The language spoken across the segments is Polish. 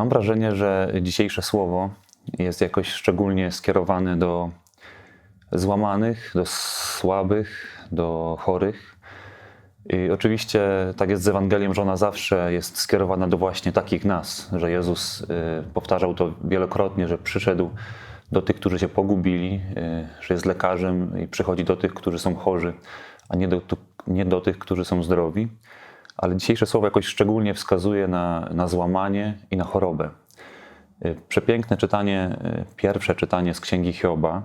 Mam wrażenie, że dzisiejsze słowo jest jakoś szczególnie skierowane do złamanych, do słabych, do chorych. I oczywiście tak jest z Ewangelią, że ona zawsze jest skierowana do właśnie takich nas, że Jezus y, powtarzał to wielokrotnie, że przyszedł do tych, którzy się pogubili, y, że jest lekarzem i przychodzi do tych, którzy są chorzy, a nie do, nie do tych, którzy są zdrowi. Ale dzisiejsze słowo jakoś szczególnie wskazuje na, na złamanie i na chorobę. Y, przepiękne czytanie, pierwsze czytanie z Księgi Hioba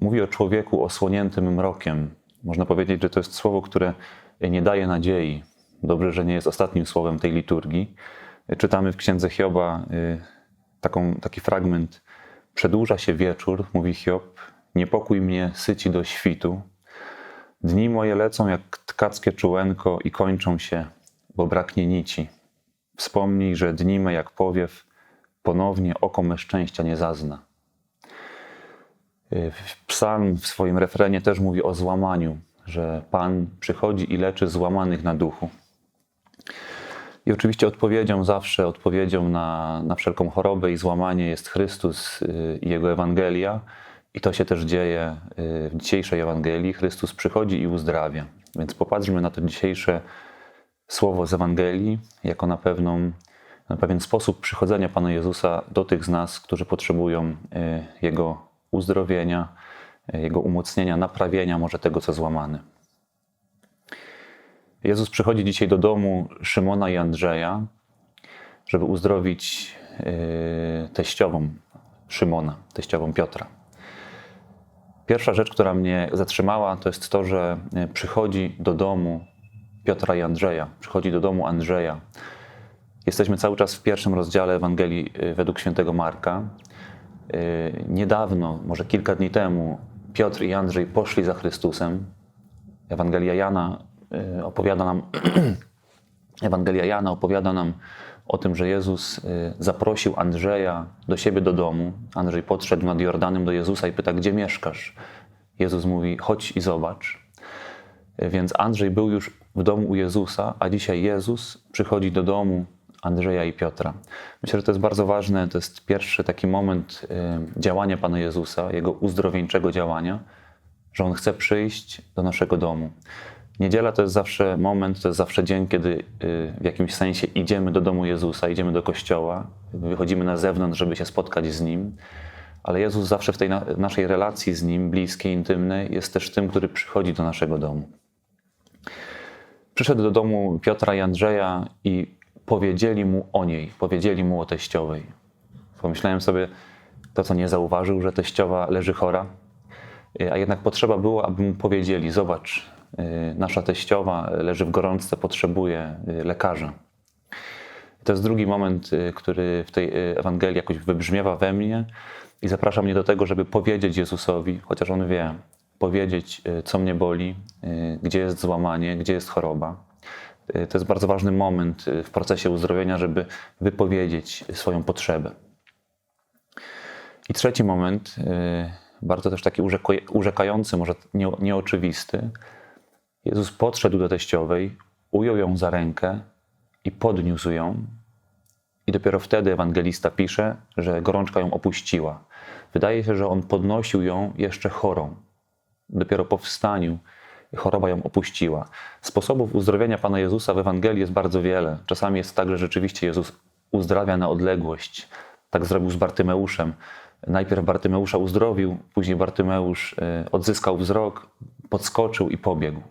mówi o człowieku osłoniętym mrokiem, można powiedzieć, że to jest słowo, które nie daje nadziei. Dobrze, że nie jest ostatnim słowem tej liturgii. Czytamy w księdze Hioba y, taką, taki fragment. Przedłuża się wieczór, mówi Hiob, niepokój mnie syci do świtu. Dni moje lecą jak tkackie czułenko i kończą się, bo braknie nici. Wspomnij, że dni me jak powiew, ponownie oko me szczęścia nie zazna. Psalm w swoim refrenie też mówi o złamaniu, że Pan przychodzi i leczy złamanych na duchu. I oczywiście odpowiedzią zawsze, odpowiedzią na, na wszelką chorobę i złamanie jest Chrystus y, i Jego Ewangelia. I to się też dzieje y, w dzisiejszej Ewangelii. Chrystus przychodzi i uzdrawia. Więc popatrzmy na to dzisiejsze słowo z Ewangelii jako na, pewną, na pewien sposób przychodzenia Pana Jezusa do tych z nas, którzy potrzebują y, Jego uzdrowienia, jego umocnienia, naprawienia może tego, co złamane. Jezus przychodzi dzisiaj do domu Szymona i Andrzeja, żeby uzdrowić teściową Szymona, teściową Piotra. Pierwsza rzecz, która mnie zatrzymała, to jest to, że yy, przychodzi do domu Piotra i Andrzeja, przychodzi do domu Andrzeja. Jesteśmy cały czas w pierwszym rozdziale Ewangelii yy, według świętego Marka. Y, niedawno, może kilka dni temu, Piotr i Andrzej poszli za Chrystusem. Ewangelia Jana opowiada nam, Ewangelia Jana opowiada nam o tym, że Jezus y, zaprosił Andrzeja do siebie do domu. Andrzej podszedł nad Jordanem do Jezusa i pyta, gdzie mieszkasz? Jezus mówi, chodź i zobacz. Więc Andrzej był już w domu u Jezusa, a dzisiaj Jezus przychodzi do domu Andrzeja i Piotra. Myślę, że to jest bardzo ważne. To jest pierwszy taki moment y, działania Pana Jezusa, jego uzdrowieńczego działania, że On chce przyjść do naszego domu. Niedziela to jest zawsze moment, to jest zawsze dzień, kiedy y, w jakimś sensie idziemy do domu Jezusa, idziemy do kościoła, wychodzimy na zewnątrz, żeby się spotkać z Nim. Ale Jezus zawsze w tej naszej relacji z Nim, bliskiej, intymnej, jest też tym, który przychodzi do naszego domu. Przyszedł do domu Piotra i Andrzeja i powiedzieli mu o niej, powiedzieli mu o teściowej. Pomyślałem sobie, to co nie zauważył, że teściowa leży chora, a jednak potrzeba było, aby mu powiedzieli: Zobacz, y, nasza teściowa leży w gorączce, potrzebuje y, lekarza. To jest drugi moment, y, który w tej Ewangelii jakoś wybrzmiewa we mnie i zaprasza mnie do tego, żeby powiedzieć Jezusowi, chociaż on wie, powiedzieć, co mnie boli, gdzie jest złamanie, gdzie jest choroba Y, to jest bardzo ważny moment y, w procesie uzdrowienia, żeby wypowiedzieć swoją potrzebę. I trzeci moment, y, bardzo też taki urzekający, może nieoczywisty. Jezus podszedł do teściowej, ujął ją za rękę i podniósł ją. I dopiero wtedy ewangelista pisze, że gorączka ją opuściła. Wydaje się, że on podnosił ją jeszcze chorą. Dopiero po wstaniu choroba ją opuściła. Sposobów uzdrowienia Pana Jezusa w Ewangelii jest bardzo wiele. Czasami jest tak, że rzeczywiście Jezus uzdrawia na odległość. Tak zrobił z Bartymeuszem. Najpierw Bartymeusza uzdrowił, później Bartymeusz e, odzyskał wzrok, podskoczył i pobiegł.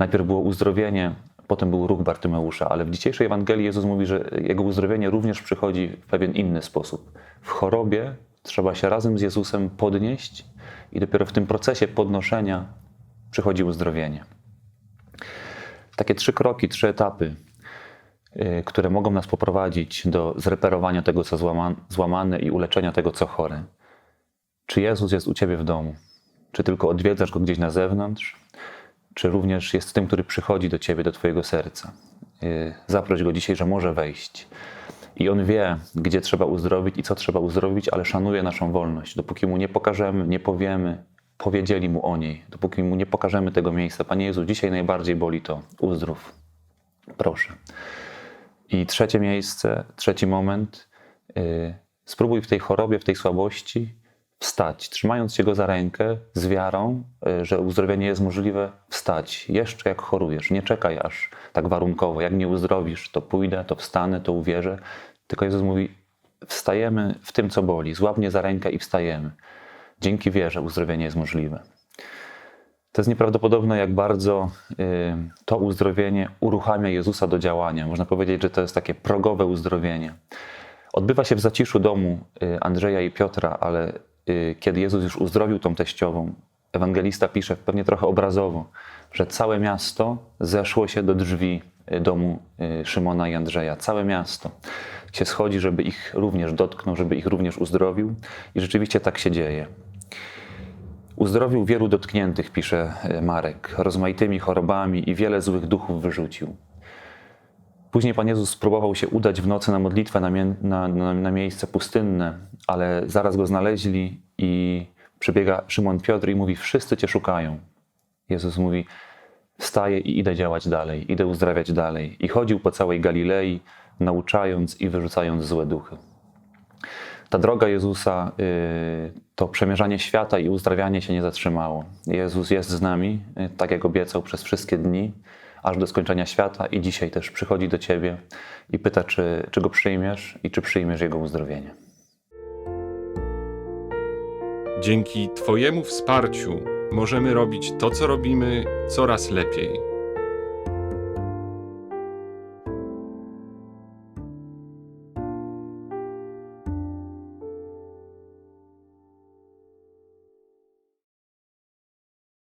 Najpierw było uzdrowienie, potem był ruch Bartymeusza, ale w dzisiejszej Ewangelii Jezus mówi, że jego uzdrowienie również przychodzi w pewien inny sposób. W chorobie trzeba się razem z Jezusem podnieść i dopiero w tym procesie podnoszenia przychodzi uzdrowienie. Takie trzy kroki, trzy etapy, y, które mogą nas poprowadzić do zreperowania tego, co złamane i uleczenia tego, co chore. Czy Jezus jest u ciebie w domu? Czy tylko odwiedzasz go gdzieś na zewnątrz? Czy również jest tym, który przychodzi do ciebie, do twojego serca? Y, zaproś go dzisiaj, że może wejść. I on wie, gdzie trzeba uzdrowić i co trzeba uzdrowić, ale szanuje naszą wolność. Dopóki mu nie pokażemy, nie powiemy, powiedzieli mu o niej, dopóki mu nie pokażemy tego miejsca. Panie Jezu, dzisiaj najbardziej boli to. Uzdrów. Proszę. I trzecie miejsce, trzeci moment. y, Spróbuj w tej chorobie, w tej słabości wstać, trzymając się go za rękę z wiarą, y, że uzdrowienie jest możliwe, wstać. Jeszcze jak chorujesz. Nie czekaj aż tak warunkowo. Jak nie uzdrowisz, to pójdę, to wstanę, to uwierzę. Tylko Jezus mówi: wstajemy w tym, co boli. Złap mnie za rękę i wstajemy. Dzięki wierze uzdrowienie jest możliwe. To jest nieprawdopodobne, jak bardzo y, to uzdrowienie uruchamia Jezusa do działania. Można powiedzieć, że to jest takie progowe uzdrowienie. Odbywa się w zaciszu domu y, Andrzeja i Piotra, ale kiedy Jezus już uzdrowił tą teściową, ewangelista pisze pewnie trochę obrazowo, że całe miasto zeszło się do drzwi y, domu y, Szymona i Andrzeja. Całe miasto się schodzi, żeby ich również dotknął, żeby ich również uzdrowił. I rzeczywiście tak się dzieje. Uzdrowił wielu dotkniętych, pisze Marek, rozmaitymi chorobami i wiele złych duchów wyrzucił. Później Pan Jezus spróbował się udać w nocy na modlitwę na, mie- na, na, na miejsce pustynne, ale zaraz go znaleźli i przybiega Szymon Piotr i mówi: Wszyscy Cię szukają. Jezus mówi: Wstaję i idę działać dalej, idę uzdrawiać dalej. I chodził po całej Galilei, nauczając i wyrzucając złe duchy. Ta droga Jezusa, y, to przemierzanie świata i uzdrawianie się nie zatrzymało. Jezus jest z nami, y, tak jak obiecał przez wszystkie dni, aż do skończenia świata i dzisiaj też przychodzi do Ciebie i pyta, czy, czy Go przyjmiesz i czy przyjmiesz Jego uzdrowienie. Dzięki Twojemu wsparciu możemy robić to, co robimy, coraz lepiej.